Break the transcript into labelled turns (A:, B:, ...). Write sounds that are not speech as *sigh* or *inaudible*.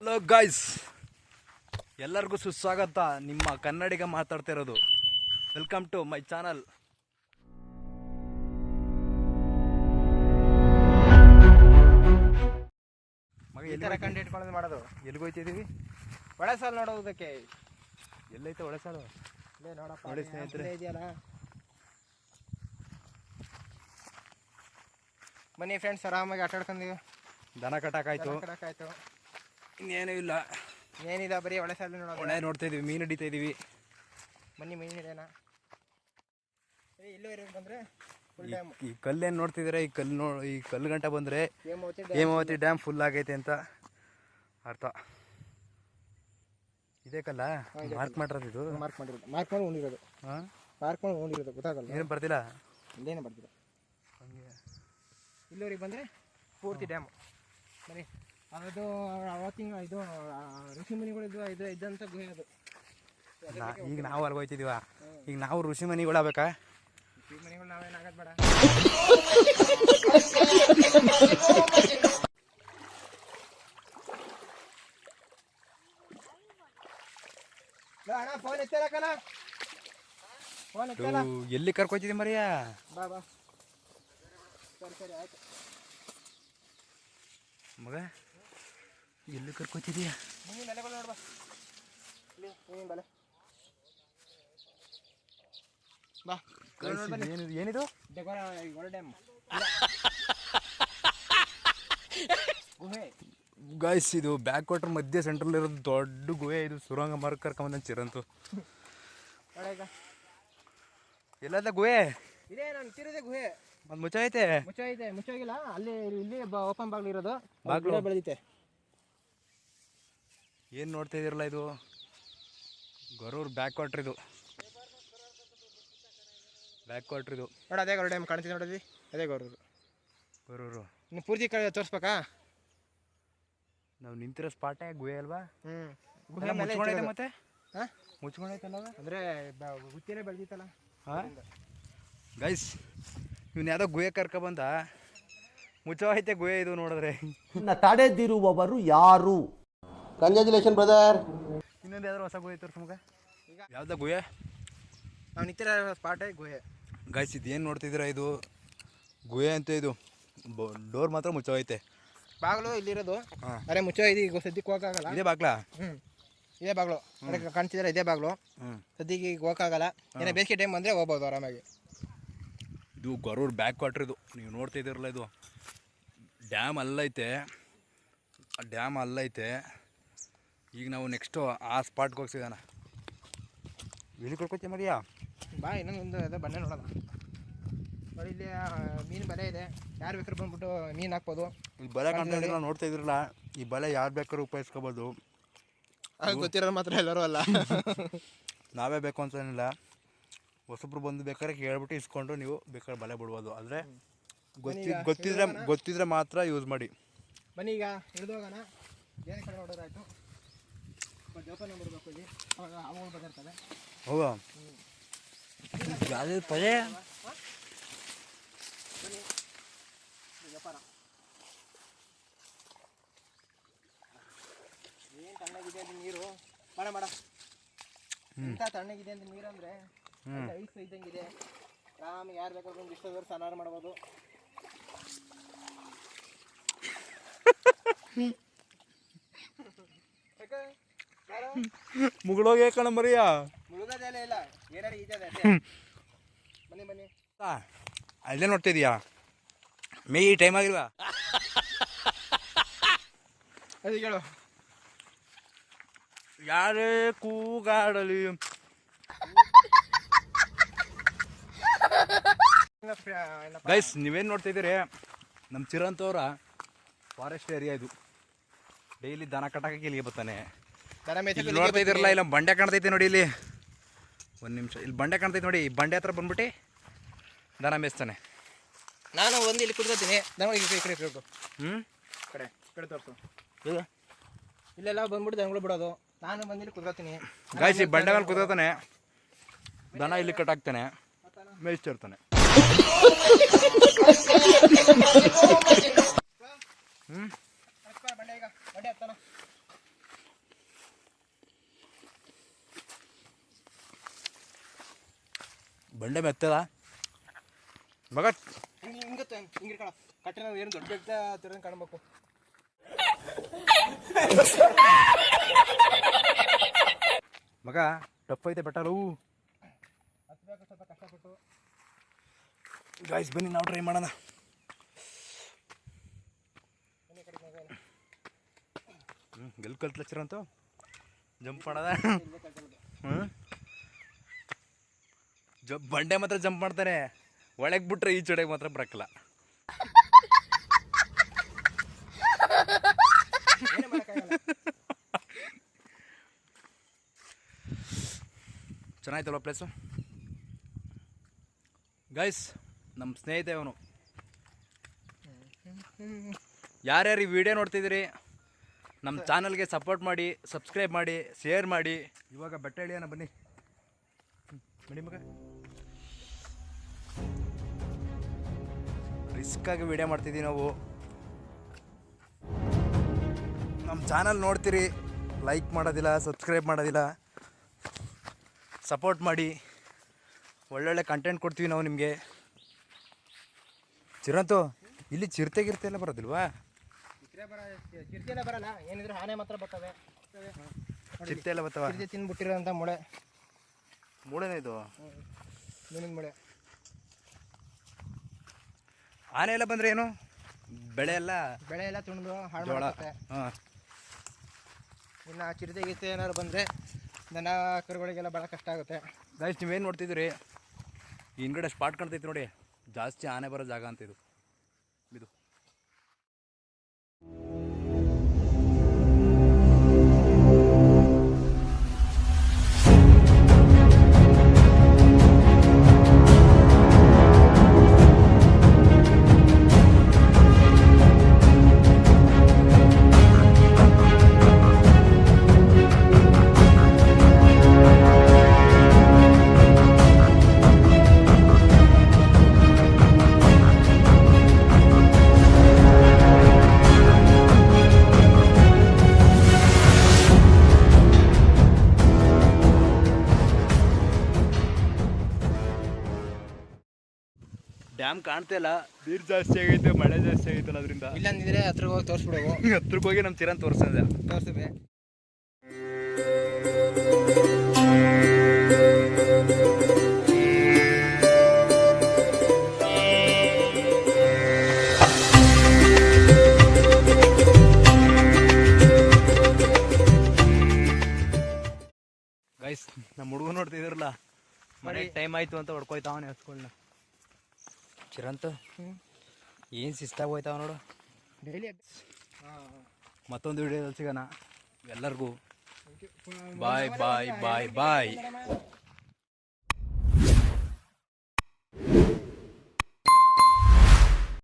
A: Hello guys ಎಲ್ಲರಿಗೂ ಸುಸ್ವಾಗತ. ನಿಮ್ಮ ಕನ್ನಡಿಗ ಮಾತಾಡ್ತಾ ಇರೋದು ವೆಲ್ಕಮ್ ಟು ಮೈ ಚಾನಲ್ ಮಗ
B: ಈ ತರ ಕಂಡು ಇಟ್ಕೊಳ್ಳೋದು ಮಾಡೋದು
A: ಎಲ್ಲಿಗೋಯ್ತಿದೀವಿ
B: ಒಳೆ ಸಾಲ ನೋಡೋದಕ್ಕೆ.
A: ಎಲ್ಲೈತೆ ಒಳಸಾಲು
B: ಇಲ್ಲೇ ನೋಡಪ್ಪ
A: ನೋಡಿ ಸ್ನೇಹಿತರೆ.
B: ಇದೆಯಲ್ಲ? ಬನ್ನಿ ಫ್ರೆಂಡ್ಸ್ ಆರಾಮಾಗಿ ಆಟಾಡ್ಕೊಂಡಿವಿ.
A: ದನ ಕಟ್ಟಾಕಾಯ್ತು
B: ಆಯ್ತು
A: ಇನ್ನೇನೂ ಇಲ್ಲ.
B: ಏನಿಲ್ಲ ಬರೀ ಒಳೆ ಸಾಲ ನೋಡೋದು.
A: ಒಳ್ಳೆ ನೋಡ್ತಾ ಇದೀವಿ ಮೀನು ಹಿಡಿತಾ ಇದೀವಿ.
B: ಬನ್ನಿ ಮೀನು ಹಿಡಿಯೋಣ. ಏ ಇಲ್ಲೂ ಇರೋದು ಬಂದ್ರೆ ಫುಲ್
A: ಈ-
B: ಟೈಮ್
A: ಈ ಕಲ್ಲೇನು ನೋಡ್ತಿದ್ರೆ ಈ ಕಲ್ಲು ನೋ ಈ ಕಲ್ಲು ಗಂಟ ಬಂದರೆ
B: ಹೇಮಾವತಿ
A: ಹೇಮಾವತಿ ಡ್ಯಾಮ್ ಫುಲ್ ಆಗೈತೆ ಅಂತ ಅರ್ಥ. ಇದೇ ಕಲ್ಲ? ಮಾರ್ಕ್ ಮಾಡಿರೋದು ಇದು?
B: ಮಾರ್ಕ್ ಮಾಡಿರೋದು. ಮಾರ್ಕ್ ಮಾಡಿ ಉಂಡಿರೋದು.
A: ಹಾಂ?
B: ಮಾರ್ಕ್ ಮಾಡಿ ಉಂಡಿರೋದು ಗೊತ್ತಾಗಲ್ಲ.
A: ಏನು ಬರ್ತಿಲ್ಲ
B: ಇಲ್ಲೇನು ಬರ್ತಿಲ್ಲ ಇಲ್ಲೂರಿಗೆ ಬಂದರೆ ಪೂರ್ತಿ ಡ್ಯಾಮು ಬನ್ನಿ. ಅದು ಅವತ್ತಿನ ಇದು ಋಷಿ ಋಷಿಮುನಿಗಳಿದ್ದು ಇದು ಇದ್ದಂಥ ಗುಹೆ ಅದು.
A: ಈಗ ನಾವು ಅಲ್ಲಿ ಹೋಯ್ತಿದೀವ. ಈಗ ನಾವು ಋಷಿ ಮನಿಗಳು ಆಗ್ಬೇಕಾ?
B: ಋಷಿಮುನಿಗಳು ನಾವೇನಾಗದ್ ಬೇಡ ಅಣ್ಣ ಫೋನ್ ಎತ್ತಲ್ಲ ಫೋನ್ ಎತ್ತಲ್ಲ
A: ಎಲ್ಲಿ ಕರ್ಕೊಯ್ತಿದಿ ಮರಿಯ?
B: ಬಾ ಬಾ. ಸರಿ ಸರಿ ಆಯ್ತು.
A: ಮಗ? ಎಲ್ಲಿ ಕರ್ಕೋತಿದೀಯ?
B: ನೀನು ನೆಲೆಗಳು ನೋಡು ಬಾ ಇಲ್ಲಿ ನೀನು ಬಲೆ ಬಾ
A: ಏನಿದು? ಏನಿದು
B: ಡೆಕೋರ ಒಳ ಡ್ಯಾಮ್ ಗುಹೆ.
A: ಗಾಯ್ಸ್ ಇದು ಬ್ಯಾಕ್ ವಾಟರ್ ಮಧ್ಯೆ ಸೆಂಟ್ರಲ್ ಇರೋದು ದೊಡ್ಡ ಗುಹೆ. ಇದು ಸುರಂಗ ಮಾರ್ಕ್ ಕರ್ಕೊಂಬಂದ ಚಿರಂತು. ಎಲ್ಲದ ಗುಹೆ?
B: ಇದೇ ನಾನು ತಿರುದೆ ಗುಹೆ.
A: ಒಂದು
B: ಮುಚ್ಚ ಐತೆ. ಮುಚ್ಚೋಗಿಲ್ಲ ಅಲ್ಲಿ ಇಲ್ಲಿ ಓಪನ್ ಬಾಗ್ಲು ಇರೋದು.
A: ಬಾಗ್ಲು?
B: ಬೆಳೆದೈತೆ
A: ಏನು ನೋಡ್ತಾ ಇದ್ದೀರಲ್ಲ ಇದು? ಗರೂರ್ ಬ್ಯಾಕ್ ವಾಟ್ರ್ ಇದು. ಬ್ಯಾಕ್ ವಾಟ್ರ್ ಇದು.
B: ನೋಡಿ ಅದೇ ಗೌಡ ಡ್ಯಾಮ್ ಕಾಣ್ತಿದೆ ನೋಡಿದ್ವಿ ಅದೇ ಗರೂರು.
A: ಗರೂರು.
B: ಇನ್ನು ಪೂರ್ತಿ ಕಡೆ ತೋರಿಸ್ಬೇಕಾ?
A: ನಾವು ನಿಂತಿರೋ ಸ್ಪಾಟೇ ಗುಹೆ ಅಲ್ವಾ?
B: ಹ್ಞೂ
A: ಮುಚ್ಕೊಂಡೈತೆ ಮತ್ತೆ?
B: ಹಾಂ
A: ಮುಚ್ಕೊಂಡೈತಲ್ಲ
B: ಅಂದರೆ ಗುತ್ತಿನೇ ಬೆಳೆದಿತ್ತಲ್ಲ.
A: ಹಾಂ ಗೈಸ್ ಇವ್ನು ಯಾವುದೋ ಗುಹೆ ಕರ್ಕೊಬಂದ ಐತೆ ಗುಹೆ ಇದು ನೋಡಿದ್ರೆ.
C: ತಡೆದಿರುವವರು ಯಾರು?
D: ಕಂಗ್ರ್ಯಾಚುಲೇಷನ್ ಬ್ರದರ್
A: ಇನ್ನೊಂದು ಯಾವ್ದಾರು ಹೊಸ ಗುಹೆ ತೋರಿಸ್ ಮಗ ಯಾವ್ದೋ ಗುಹೆ?
B: ನಾವು ನಿಂತಿರೋ ಸ್ಪಾಟೇ ಗುಹೆ.
A: ಗಾಯ್ಸ್ ಇದು ಏನು ನೋಡ್ತಿದ್ದೀರಾ ಇದು? ಗುಹೆ ಅಂತ ಇದು. ಡೋರ್ ಮಾತ್ರ ಮುಚ್ಚೋಯ್ತೆ
B: ಬಾಗಿಲು ಇಲ್ಲಿರೋದು?
A: ಹಾಂ.
B: ಅರೆ ಮುಚ್ಚೋ ಇದು ಈಗ ಸದ್ಯಕ್ಕೆ ಹೋಗಕ್ಕಾಗಲ್ಲ.
A: ಇದೇ ಬಾಗ್ಲ?
B: ಹ್ಞೂ ಇದೇ ಬಾಗ್ಲು. ಅದಕ್ಕೆ ಕಾಣ್ತಿದ್ರೆ ಇದೇ ಬಾಗ್ಲು?
A: ಹ್ಞೂ
B: ಸದ್ಯಕ್ಕೆ ಈಗ ಹೋಗಕ್ಕಾಗಲ್ಲ. ಏನೋ ಬೇಸಿಗೆ ಟೈಮ್ ಬಂದರೆ ಹೋಗ್ಬೋದು ಆರಾಮಾಗಿ.
A: ಇದು ಗರೂರ್ ಬ್ಯಾಕ್ ವಾಟ್ರ್ ಇದು. ನೀವು ನೋಡ್ತಿದ್ದೀರಲ್ಲ ಇದು. ಡ್ಯಾಮ್ ಅಲ್ಲೈತೆ. ಆ ಡ್ಯಾಮ್ ಅಲ್ಲೈತೆ. ಈಗ ನಾವು ನೆಕ್ಸ್ಟು ಆ ಸ್ಪಾಟ್ಗೆ ಹೋಗಿ ಸಿಗೋಣ ಎಲ್ಲಿ ಕರ್ಕೊತೀಯ ಮರಿಯಾ?
B: ಬಾ ಇನ್ನೊಂದು ಅದೇ ಬಂಡೆ ನೋಡೋಣ. ನೋಡಿ ಇಲ್ಲಿ ಮೀನು ಬಲೆ ಇದೆ. ಯಾರು ಬೇಕಾದ್ರೂ ಬಂದ್ಬಿಟ್ಟು ಮೀನು ಹಾಕ್ಬೋದು.
A: ಇಲ್ಲಿ ಬಲೆ ಕಾಣ್ತಾ ನೋಡ್ತಾ ಇದ್ರಲ್ಲ ಈ ಬಲೆ ಯಾರು ಬೇಕಾದ್ರೂ ಉಪಯೋಗಿಸ್ಕೋಬೋದು.
B: ಗೊತ್ತಿರೋ ಮಾತ್ರ ಎಲ್ಲರೂ ಅಲ್ಲ. *laughs*
A: ನಾವೇ ಬೇಕು ಅಂತ ಏನಿಲ್ಲ. ಹೊಸಬ್ರು ಬಂದು ಬೇಕಾದ್ರೆ ಕೇಳ್ಬಿಟ್ಟು ಇಸ್ಕೊಂಡು ನೀವು ಬೇಕಾದ್ರೆ ಬಲೆ ಬಿಡ್ಬೋದು. ಆದರೆ ಗೊತ್ತಿ ಗೊತ್ತಿದ್ರೆ ಗೊತ್ತಿದ್ರೆ ಮಾತ್ರ ಯೂಸ್ ಮಾಡಿ.
B: ಬನ್ನಿ ಈಗ ಹಿಡಿದೋಗೋಣ ಬೇರೆ ಕಡೆ ನೋಡೋದಾಯ್ತು
A: ಹೌದಾ ಯಾವ್ದು ಪದೇ?
B: ಬನ್ನಿ ಇದು ವ್ಯಾಪಾರ ಏನು ತಣ್ಣಗಿದೆ ಅದು ನೀರು? ಮಾಡ ಮಾಡ. ಇಂಥ ತಣ್ಣಗಿದೆ ಅಂತ ನೀರು ಅಂದರೆ ಐಸ್ ಇದ್ದಂಗಿದೆ. ಆರಾಮ್ ಯಾರು ಬೇಕಾದ್ರೂ ಒಂದು ಸ್ನಾನ ಮಾಡ್ಬೋದು. *laughs* ಯಾಕೆ? ಯಾರು? *laughs*
A: ಮುಗುಳೋಗೆ ಕಣ ಮರಿಯ? ಅಲ್ಲೇ ನೋಡ್ತಾ ಇದೀಯಾ ಮೇ ಈ ಟೈಮ್ ಆಗಿಲ್ವಾ? *laughs*
B: ಹೇಳು.
A: ಯಾರೇ ಕೂಗಾಡಲಿ. *laughs* ಗೈಸ್ ನೀವೇನು ನೋಡ್ತಾ ಇದ್ದೀರಿ ನಮ್ಮ ಚಿರಂತವ್ರ ಫಾರೆಸ್ಟ್ ಏರಿಯಾ ಇದು. ಡೈಲಿ ದನ ಕಟ್ಟಕ್ಕೆ ಇಲ್ಲಿಗೆ ಬರ್ತಾನೆ. ಇಲ್ಲಿ ನೋಡ್ತಾ ಇಲ್ಲ ಬಂಡೆ ಕಾಣ್ತೈತಿ ನೋಡಿ ಇಲ್ಲಿ. ಒಂದು ನಿಮಿಷ ಇಲ್ಲಿ ಬಂಡೆ ಕಾಣ್ತೈತಿ ನೋಡಿ ಈ ಬಂಡೆ ಹತ್ರ ಬಂದ್ಬಿಟ್ಟು ದನ ಮೇಯಿಸ್ತಾನೆ.
B: ನಾನು ಒಂದು ಇಲ್ಲಿ ಕುತ್ಕೋತೀನಿ ದನಗಳಿಗೆ ಈ ಕಡೆ ಕಡೆ.
A: ಹ್ಞೂ
B: ಕಡೆ ತೋರಿಸು. ಇಲ್ಲೆಲ್ಲ ಬಂದ್ಬಿಟ್ಟು ದನಗಳು ಬಿಡೋದು. ನಾನು ಬಂದು ಇಲ್ಲಿ ಕುದ್ಕೋತೀನಿ
A: ಗಾಯ್ಸ್ ಬಂಡೆ ಮೇಲೆ ಕುತ್ಕೋತಾನೆ. ದನ ಇಲ್ಲಿ ಕಟ್ಟಾಕ್ತಾನೆ. ಮೇಯಿಸ್ತಿರ್ತಾನೆ. ಹ್ಞೂ
B: ಬಂಡೆ ಈಗ. ಬಂಡೆ ಹತ್ತಾನ
A: ಬಂಡೆ ಮೆತ್ತದ. ಮಗ
B: ಹಿಂಗೆ ಹಿಂಗೆ ಇಟ್ಕೊಳ ಕಟ್ಟೆ ನಾವು ಏನು ದೊಡ್ಡ ಬೆಟ್ಟ ಕಾಣಬೇಕು.
A: ಮಗ ಟಫ್ ಐತೆ
B: ಸ್ವಲ್ಪ ಕಷ್ಟಪಟ್ಟು
A: ಗಾಯ್ಸ್ ಬನ್ನಿ ನಾವು ಟ್ರೈ ಮಾಡೋಣ. ಹ್ಞೂ ಗೆಲ್ ಕಲ್ತ್ಲಚ್ಚಿರಂತು ಜಂಪ್ ಮಾಡೋದ. ಹ್ಞೂ ಜ ಬಂಡೆ ಮಾತ್ರ ಜಂಪ್ ಮಾಡ್ತಾನೆ ಒಳಗೆ ಬಿಟ್ರೆ ಈ ಚಡೆಗೆ ಮಾತ್ರ
B: ಮಾಡೋಕ್ಕಾಗಲ್ಲ
A: ಚೆನ್ನಾಯ್ತಲ್ವ ಪ್ಲೇಸು ಗೈಸ್ ನಮ್ಮ ಸ್ನೇಹಿತ ಅವನು. ಯಾರ್ಯಾರು ಈ ವಿಡಿಯೋ ನೋಡ್ತಿದ್ದೀರಿ ನಮ್ಮ ಚಾನಲ್ಗೆ ಸಪೋರ್ಟ್ ಮಾಡಿ ಸಬ್ಸ್ಕ್ರೈಬ್ ಮಾಡಿ ಶೇರ್ ಮಾಡಿ. ಇವಾಗ ಬೆಟ್ಟ ಇಳಿಯೋಣ ಬನ್ನಿ. ಹ್ಮ್, ಮಗ. ರಿಸ್ಕಾಗಿ ವಿಡಿಯೋ ಮಾಡ್ತಿದ್ದೀವಿ ನಾವು. ನಮ್ಮ ಚಾನಲ್ ನೋಡ್ತೀರಿ ಲೈಕ್ ಮಾಡೋದಿಲ್ಲ ಸಬ್ಸ್ಕ್ರೈಬ್ ಮಾಡೋದಿಲ್ಲ. ಸಪೋರ್ಟ್ ಮಾಡಿ. ಒಳ್ಳೊಳ್ಳೆ ಕಂಟೆಂಟ್ ಕೊಡ್ತೀವಿ ನಾವು ನಿಮಗೆ. ಚಿರಂತು ಇಲ್ಲಿ ಚಿರತೆ ಗಿರ್ತೆ ಎಲ್ಲ ಬರೋದಿಲ್ವಾ?
B: ಚಿರತೆ ಎಲ್ಲ ಬರಲ್ಲ. ಏನಿದ್ರು ಆನೆ ಮಾತ್ರ ಬರ್ತವೆ.
A: ಚಿರತೆ ಎಲ್ಲ ಬರ್ತವೆ?
B: ತಿಂದ್ಬಿಟ್ಟಿರೋಂಥ ಮೊಳೆ.
A: ಮೂಳೆನೇ ಇದು?
B: ಮೀನಿನ ಮೂಳೆ.
A: ಆನೆ ಎಲ್ಲ ಬಂದ್ರೆ ಏನು? ಬೆಳೆ ಎಲ್ಲ
B: ಬೆಳೆ ಎಲ್ಲ ತುಂಡು ಹಾಳು
A: ಜೋಳ.
B: ಮಾಡುತ್ತೆ.
A: ಹಾಂ.
B: ಇನ್ನು ಚಿರತೆ ಗೀತೆ ಏನಾದ್ರು ಬಂದರೆ ದನ ಕರುಗಳಿಗೆಲ್ಲ ಭಾಳ ಕಷ್ಟ ಆಗುತ್ತೆ.
A: ಗೈಸ್ ನೀವೇನು ನೋಡ್ತಿದ್ರಿ ಹಿಂದ್ಗಡೆ ಸ್ಪಾಟ್ ಕಾಣ್ತೈತಿ ನೋಡಿ. ಜಾಸ್ತಿ ಆನೆ ಬರೋ ಜಾಗ ಅಂತ ಇದು. ಇದು. ಡ್ಯಾಮ್ ಕಾಣ್ತಾ ಇಲ್ಲ ನೀರು ಜಾಸ್ತಿ ಆಗೈತೆ ಮಳೆ ಜಾಸ್ತಿ ಆಗೈತಲ್ಲ ಅದರಿಂದ.
B: ನಿಂದ್ರೆ ಹತ್ರ ಹೋಗಿ ತೋರಿಸ್ಬಿಡೋ.
A: ಹತ್ರಕ್ಕೆ ಹೋಗಿ ನಮ್ಮ ಚಿರನ್ ತೋರಿಸ್ತದೆ
B: ತೋರಿಸ್ತೇವೆ
A: ಗೈಸ್ ನಮ್ಮ ಹುಡುಗ ನೋಡ್ತಿದ್ರಲ್ಲ ಮನೆ ಟೈಮ್ ಆಯ್ತು ಅಂತ ಹೊಡ್ಕೊಯ್ತಾವನೆ ಹಸ್ಕೊಳ್ನ ಚಿರಂತ ಏನು ಸಿಸ್ಟಾಗಿ ಹೋಯ್ತಾವ ನೋಡು.
B: ಡೈಲಿ ಹಾಂ
A: ಮತ್ತೊಂದು ವಿಡಿಯೋದಲ್ಲಿ ಸಿಗೋಣ. ಎಲ್ಲರಿಗೂ. ಬಾಯ್ ಬಾಯ್ ಬಾಯ್ ಬಾಯ್